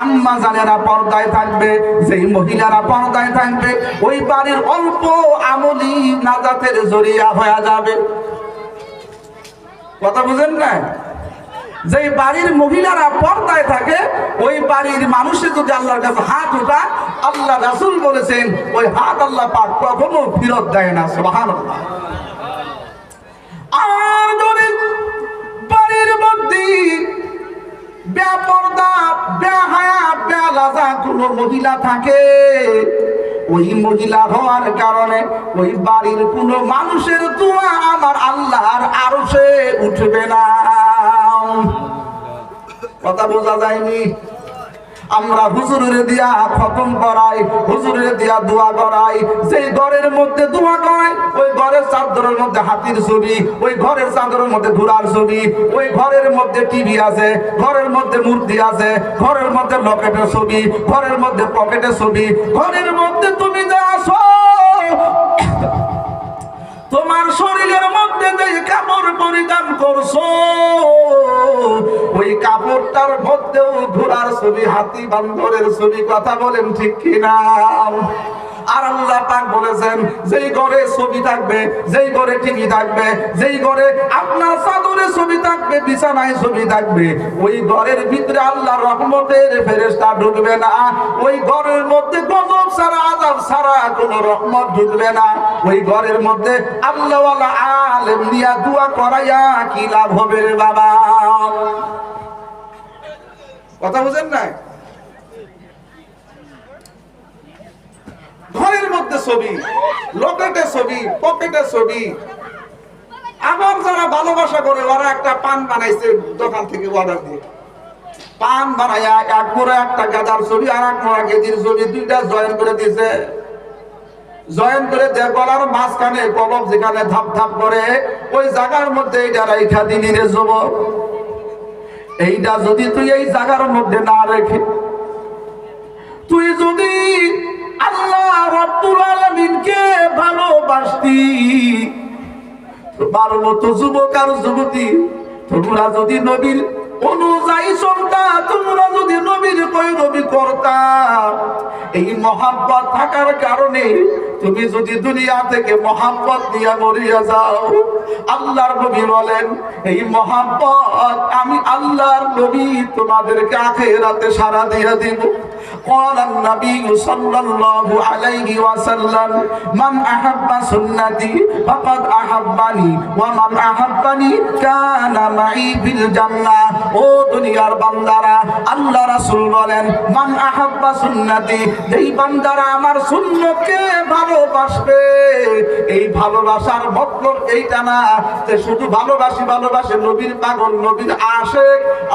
আম্মা জানেরা পর্দায় থাকবে, যেই মহিলারা পর্দায় থাকবে, ওই বাড়ির অল্প আমলি নাজাতের জরিয়া হয়ে যাবে। কথা বুঝেন না? যে বাড়ির মহিলারা পর্দায় থাকে, ওই বাড়ির মানুষের যদি আল্লাহর কাছে হাত ওঠা আল্লাহ রাসূল বলেছেন, ওই হাত আল্লাহ পাক কখনো ফেরত দেয় না, সুবহানাল্লাহ। বেলাজা কোনো মহিলা থাকে, ওই মহিলা হওয়ার কারণে ওই বাড়ির কোনো মানুষের দোয়া আমার আল্লাহর আরও সে উঠবে না। কথা বোঝা যায়নি? আমরা হুজুরের দিয়া খতম করাই, হুজুরের দিয়া দোয়া করাই। সেই ঘরের মধ্যে দোয়া করাই, ওই ঘরের চাদরের মধ্যে হাতির ছবি, ওই ঘরের চাদরের মধ্যে ঘোড়ার ছবি, ওই ঘরের মধ্যে টিভি আছে, ঘরের মধ্যে মূর্তি আছে, ঘরের মধ্যে লকেটের ছবি, ঘরের মধ্যে পকেটের ছবি। ঘরের মধ্যে তুমি যা আসো, তোমার শরীরের মধ্যে যে কাপড় পরিধান করছ ওই কাপড়টার মধ্যেও ঘোড়ার ছবি, হাতি বান্দরের ছবি, কথা বলেন ঠিক কিনা? আর আল্লাহ পাক বলেছেন, যেই ঘরে ছবি থাকবে, যেই ঘরে টিভি থাকবে, যেই ঘরে আপনার চাদরে ছবি থাকবে, বিছানায় ছবি থাকবে, ওই ঘরের ভিতরে আল্লাহ রহমতের ফেরেশতা ঢুকবে না। ওই ঘরের মধ্যে গজব ছাড়া, আযাব ছাড়া কোনো রহমত ঢুকবে না। ওই ঘরের মধ্যে আল্লাহ আলেম দিয়া দোয়া করাইয়া কি লাভ হবে রে বাবা? কথা বুঝেন না ঘরের মধ্যে ছবি, লকেটে ছবি, পকেটে ছবি। আবার যারা ভালোবাসা করে, ওরা একটা পান বানাইছে দোকান থেকে অর্ডার দিয়ে। পান বানাইয়া এক মোড়া, একটা গাদার ছবি, আর এক মোড়া ছবি, দুইটা জয়েন করে দিয়েছে। জয়েন করে দে গলার মাঝখানে কলম যেখানে ধাপ ধাপ করে, ওই জায়গার মধ্যে এইটা রাইখা দিলি যুবক। এইটা যদি তুই এই জায়গার মধ্যে না রেখে, তুই যদি আল্লাহ রব্বুল আলামিনকে ভালোবাসতি, তোমার মতো যুবক আর যুবতী, তোমরা যদি নবীর অনুযায়ী চলতা, তোমরা যদি নবীর কই নবী করতা, এই মহাব্বত থাকার কারণে তুমি যদি দুনিয়া থেকে মহাব্বত দিয়া মরিয়া যাও আল্লাহর নবী বলেন এই মহাব্বত আমি আল্লাহর নবী তোমাদেরকে আখেরাতে সারা দিয়ে দিব قال النبي صلى الله عليه وسلم من أحب سنتي فقد أحبني ومن أحبني كان معي في الجنة ও দুনিয়ার বান্দারা আল্লাহ রাসূল বলেন মান আহাব্বা সুন্নতি যেই বান্দারা আমার সুন্নতকে ভালোবাসবে এই ভালোবাসার মতলব এইটা না যে শুধু ভালোবাসি, ভালোবাসে, নবীর পাগল, নবীর আসে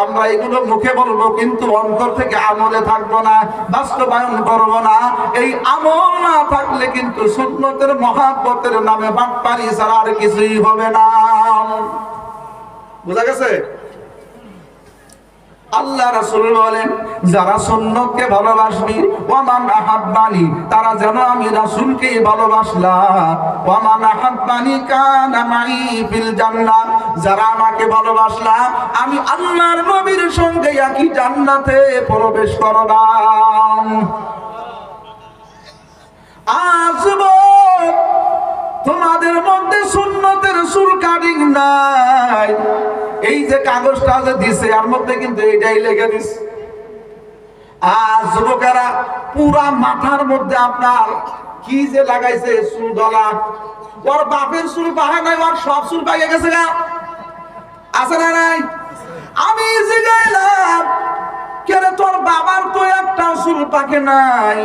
আমরা এগুলো মুখে বলব, কিন্তু অন্তর থেকে আমলে থাকব না, বাস্তবায়ন করব না। এই আমল না থাকলে কিন্তু সুন্নতের মহাব্বতের নামে বাটপারি ছাড়া আর কিছুই হবে না। বোঝা গেছে? আল্লাহ রাসূল বলেন, যারা সুন্নতকে ভালোবাসবি, ওয়ামান আহাব্বানি, তারা যেন আমি রাসূলকে ভালোবাসলাম। আহাব্বানি ফিল যারা আমাকে ভালোবাসলাম, আমি আল্লাহর নবীর সঙ্গে একই জান্নাতে প্রবেশ করলাম। আসব তোমাদের মধ্যে সুন্নতের চুল কাটিং নাই। এই যে কাগজটা যে দিছে আর মধ্যে কিন্তু এইটাই লেগে দিছে আর যুবকেরা, পুরা মাথার মধ্যে আপনার কি যে লাগাইছে চুল ডলা ওর বাপের চুল পাহা নাই, ওর সব চুল পাইয়ে গেছে গা। আছে না নাই? আমি জিগাইলাম, কেন তোর বাবার তো একটা চুল পাকে নাই?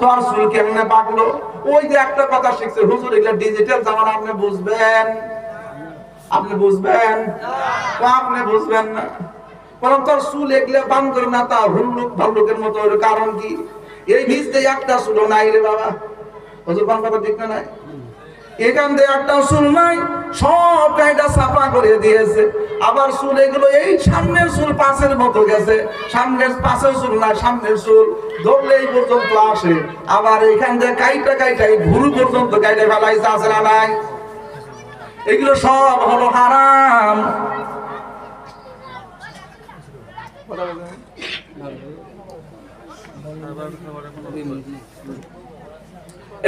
তোর চুল কেমনে পাকলো? ওই যে একটা কথা শিখছে, হুজুর, এগুলা ডিজিটাল জামানা আপনি বুঝবেন? আপনি বুঝবেন? আপনি বুঝবেন না। বরং তোর চুল এগুলো বান করে না তা হুল্লুক ভাল্লুকের মতো। কারণ কি? এই ভিজতে একটা চুলো নাই রে বাবা। হুজুর, বান কথা ঠিক না নাই? এখান দিয়ে একটা চুল নাই, সব কাইটা সাফা করে দিয়েছে। আবার চুল এগুলো এই সামনের চুল পাশের মতো গেছে। সামনের পাশের চুল না, সামনের চুল ধরলে এই পর্যন্ত আসে। আবার এখান দিয়ে কাইটা কাইটা এই ভুরু পর্যন্ত কাইটা ফেলাইছে, আছে না নাই? এগুলো সব হলো হারাম।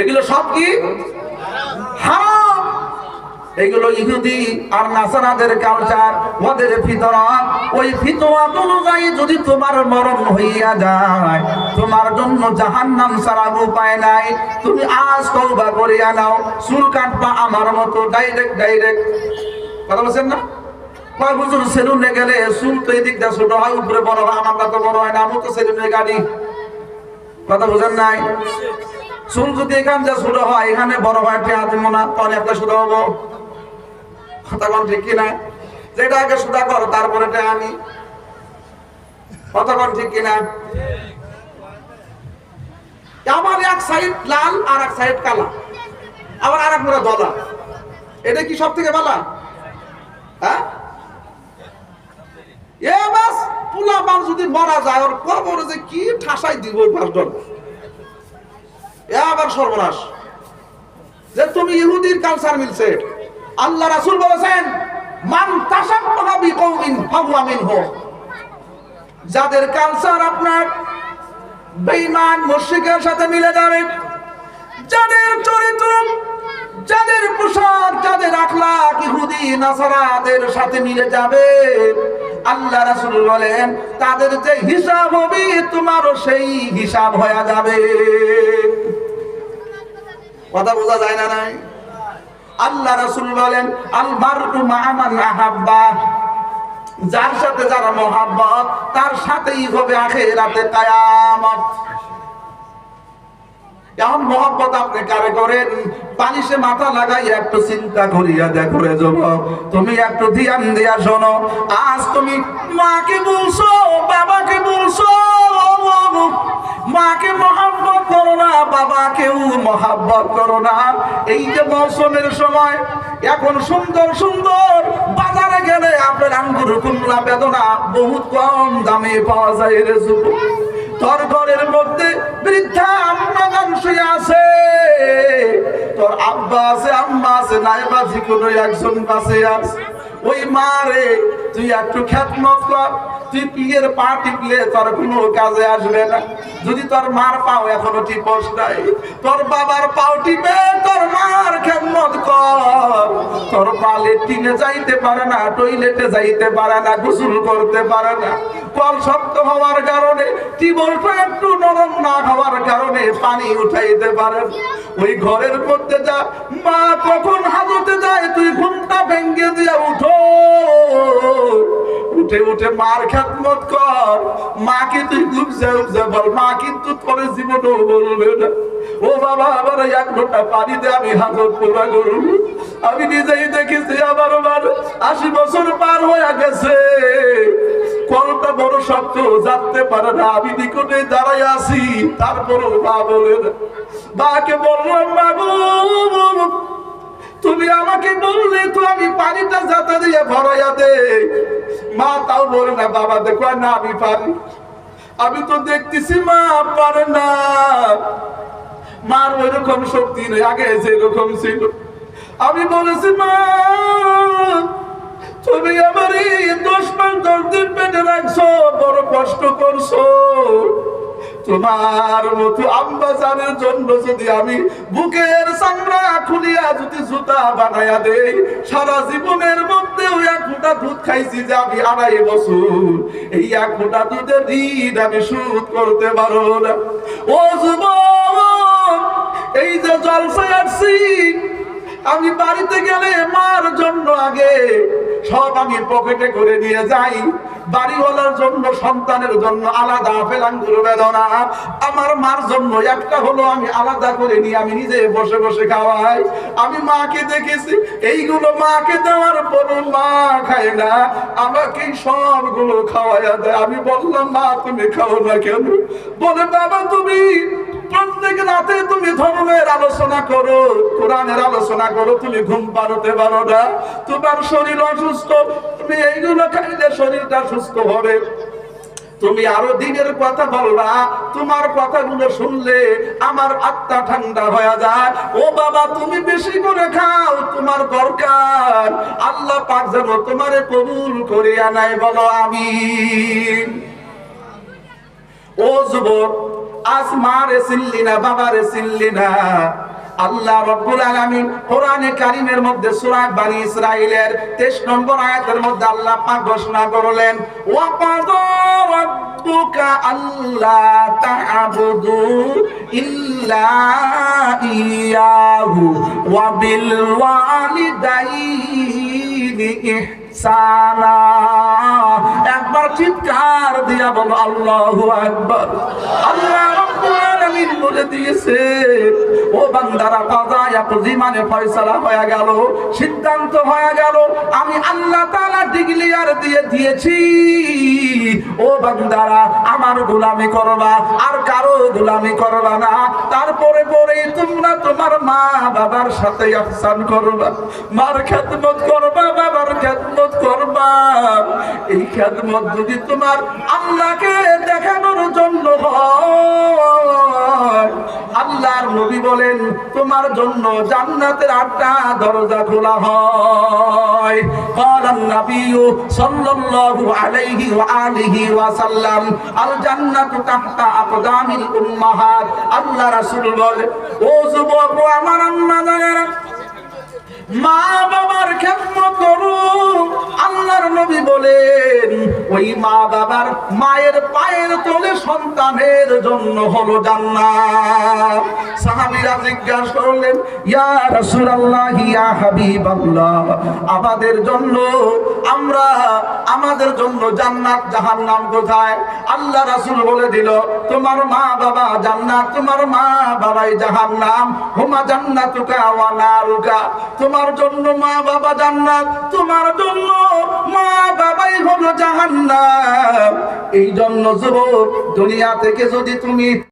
এগুলো সব কি? এগুলো ইহুদি আর নাসারাদের কালচার ওদের ফিতরা। ওই ফিতরা অনুযায়ী যদি তোমার মরণ হইয়া যায়, তোমার জন্য জাহান্নাম ছাড়া উপায় নাই। তুমি আজ তওবা করিয়া নাও চুল কাটবা আমার মতো ডাইরেক্ট ডাইরেক্ট কথা বলছেন না? কয় বছর সেলুনে গেলে চুল তো এদিক ছোট হয়, উপরে বড় হয়, আমার তো বড় হয় না আমি তো সেলুনের গাড়ি। কথা বোঝেন নাই? চুল যদি এখান যা ছোট হয়। এখানে বড় হয় টেহা দিব না তখন একটা সুদা হব। কথা ঠিক কিনা? যেটা আগে সুদা কর তারপরে আনি। কথা ঠিক কিনা? আমার এক সাইড লাল আর এক সাইড কালা। আবার আর এক মোড়া দলা। এটা কি সব থেকে ভালো হ্যাঁ? এ বাস পুলা যদি মারা যায়, ওর কবরে যে কি ঠাসাই দিব ওই পাঁচজন আবার সর্বনাশ। যে তুমি ইহুদির কালচার মিলছে, আল্লাহ রাসূল বলেছেন, মান বিকৌমিন ফাহুয়া মিনহু। যাদের কালচার আপনার মুশরিকের সাথে মিলে যাবে, যাদের চরিত্র, যাদের পোশাক, যাদের আখলাক ইহুদি, নাসারাদের সাথে মিলে যাবে, আল্লাহ রাসূল বলেন, তাদের যে হিসাব হবে, তোমারও সেই হিসাব হয়ে যাবে। কথা বোঝা যায় না নাই? আল্লাহ রাসূল বলেন আল মারু মা'মান আহাব্বা। যার সাথে যারা মহাব্বত, তার সাথেই হবে আখেরাতে কায়ামত। এমন মহব্বত আপনি কারে করেন? মাথা লাগাই একটু চিন্তা করিয়া দেখো রে তুমি একটু ধ্যান দিয়া শোনো। আজ তুমি মাকে বলছো, বাবাকে বলছো মাকে মহাব্বত করো না, বাবাকেও মহাব্বত করো না। এই যে মৌসুমের সময়, এখন সুন্দর সুন্দর বাজারে গেলে আপনার আঙ্গুর কুমড়া বেদনা বহুত কম দামে পাওয়া যায় রে তোর ঘরের মধ্যে বৃদ্ধা আম্মা আছে। তোর আব্বা আছে, আম্মা আছে, নাইবা যে কোনো একজন পাশে আছে। ওই মা রে তুই একটু খ্যাতমত কর। তুই পিয়ের পা টিপলে তোর কোনো কাজে আসবে না। যদি তোর মার পাও এখনও টিপস নাই, তোর বাবার পাও টিপে, তোর মার খেদমত কর। তোর পা লেট্রিনে যাইতে পারে না, টয়লেটে যাইতে পারে না, গোসল করতে পারে না। কল শক্ত হওয়ার কারণে, টিবলটা একটু নরম না হওয়ার কারণে পানি উঠাইতে পারে ওই ঘরের মধ্যে যা মা কখন হাজতে যায়, তুই ঘুমটা উঠে উঠে মার খেদমত কর। মাকে তুই গুবজে উবজে বল মা কিন্তু তোর জীবনও বলবে না। ও বাবা আবার এক ঘণ্টা পানি দে আমি হাজত পুরা করব আমি নিজেই দেখেছি আমার আমার আশি বছর পার হয়ে গেছে। কলটা বড় শক্ত যাতে পারে না। আমি নিকটে দাঁড়াই আছি, তারপরও মা বলে না। মাকে বললাম বাবু তুমি আমাকে বললে তো আমি পানিটা যাতা দিয়ে ভরাইয়া দে মা তাও বলে না, বাবা দেখো না, আমি পারি। আমি তো দেখতেছি মা পারে না। মার ওই রকম শক্তি নেই, আগে যেরকম ছিল। আমি বলেছি, মা, তুমি আমার এই দশ মাস দশ দিন পেটে রাখছো, বড় কষ্ট করছ। তোমার মতো আম্বাজানের জন্য যদি আমি বুকের চামড়া খুলিয়া যদি জুতা বানাইয়া দেই, সারা জীবনের মধ্যে ওই এক ফোঁটা দুধ খাইছি যে আমি আড়াই বছর। এই এক ফোঁটা দুধের ঋণ আমি সুদ করতে পারো না। ও যুবক, এই যে জলসায় আসছি আমি বাড়িতে গেলে মার জন্য আগে সব আমি পকেটে করে নিয়ে যাই। বাড়িওয়ালার জন্য, সন্তানের জন্য আলাদা আপেল আঙ্গুর বেদনা। আমার মার জন্য একটা হলো আমি আলাদা করে নিয়ে আমি নিজে বসে বসে খাওয়াই। আমি মাকে দেখেছি, এইগুলো মাকে দেওয়ার পরও মা খায় না। আমাকে সবগুলো খাওয়াইয়া দেয়। আমি বললাম, মা, তুমি খাও না কেন? বলে, বাবা, তুমি প্রত্যেক রাতে তুমি ধর্মের আলোচনা করো, কোরআনের আলোচনা করো, তুমি ঘুম পারতে পারো না। তোমার শরীর অসুস্থ, তুমি এইগুলো খাইলে শরীরটা সুস্থ হবে। তুমি আরও দিনের কথা বলবা তোমার কথাগুলো শুনলে আমার আত্মা ঠান্ডা হয়ে যায়। ও বাবা, তুমি বেশি করে খাও, তোমার দরকার। আল্লাহ পাক যেন তোমারে কবুল করিয়া নাই বলো আমি ও যুবক আজ মারে চিনলি না, বাবারে চিনলি না। আল্লাহ রব্বুল আলামিন কোরআনে কারিমের মধ্যে সূরা বানি ইসরাইলের 23 নম্বর আয়াতের মধ্যে আল্লাহ পাক ঘোষণা করলেন ওয়া কাদা রাব্বুকা আল্লা তা'বুদু ইল্লা ইয়াহু ওয়া বিল ওয়ালিদাইনি। একবার চিৎকার দিয়া বলো, আল্লাহু ও মানে আল্লাহ আমার গোলামি করবা আর কারও গোলামি করবা না তারপরে পরে তোমরা তোমার মা বাবার সাথে আহসান করবা মার খেদমত করবা এই খেদমত যদি তোমার আল্লাহকে দেখানোর জন্য হয় আল্লাহর নবী বলেন তোমার জন্য জান্নাতের আটটা দরজা খোলা হয় قال النبي صلى الله عليه وآله وسلم الجنة تحت أقدام الأمهات আল্লাহ রাসূল বলে ও যুবক ও আমার আম্মা জানেরা মা বাবার খেদমত করুন আল্লাহর নবী বলেন ওই মা বাবার মায়ের পায়ের তলে সন্তানের জন্য হলো জান্নাত। জিজ্ঞাসা করলেন আমাদের জন্য, আমরা আমাদের জন্য জান্নাত কোথায়? আল্লাহ রাসূল বলে দিল, তোমার মা বাবা জান্নাত, তোমার মা বাবাই জাহান্নাম। হুমা জান্নাতুকা তোমার জন্য মা বাবা জান্নাত, তোমার জন্য মা বাবাই হলো জাহান্নাম। এই জন্য যুবক দুনিয়া থেকে যদি তুমি